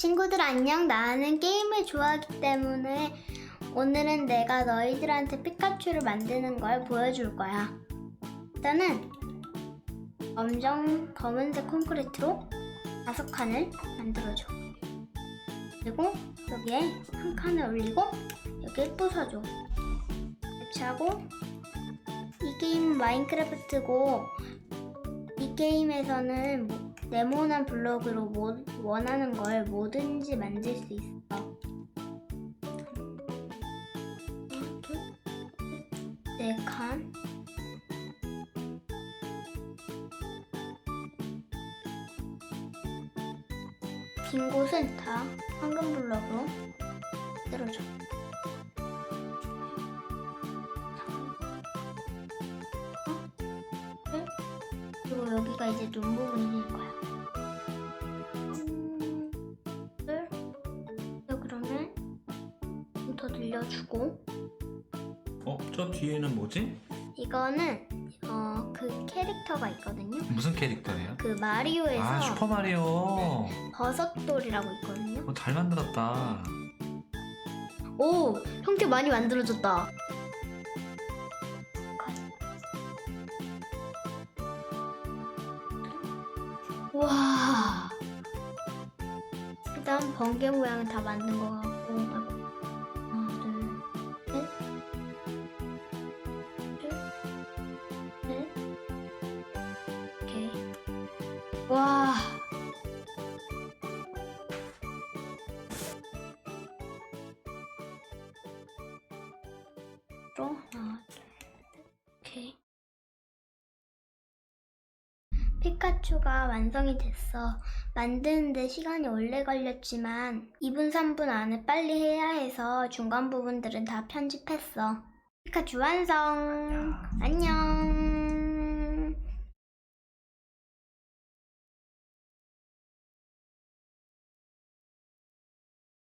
친구들 안녕. 나는 게임을 좋아하기 때문에 오늘은 내가 너희들한테 피카츄를 만드는 걸 보여줄 거야. 일단은 검정 검은색 콘크리트로 다섯 칸을 만들어줘. 그리고 여기에 한 칸을 올리고 여기에 부숴줘. 배치하고 이 게임은 마인크래프트고 이 게임에서는 뭐- 네모난 블록으로 뭐- 원하는 걸 뭐든지 만들 수 있어. 네 칸. 빈 곳은 다 황금 블록으로 만들어줘. 그리고 여기가 이제 눈 부분이 될 거야. 음, 둘. 네, 그러면 좀더 늘려주고 어? 저 뒤에는 뭐지? 이거는 어 그 캐릭터가 있거든요. 무슨 캐릭터예요? 그 마리오에서 아 슈퍼 마리오 버섯돌이라고 있거든요. 어, 잘 만들었다 오 형태 많이 만들어졌다. 와. 일단 번개 모양은 다 만든 것 같고 하나 둘 셋 둘, 셋. 오케이. 와. 로 하나 둘 오케이. 피카츄가 완성이 됐어. 만드는데 시간이 오래 걸렸지만 2분, 3분 안에 빨리 해야 해서 중간 부분들은 다 편집했어. 피카츄 완성! 안녕!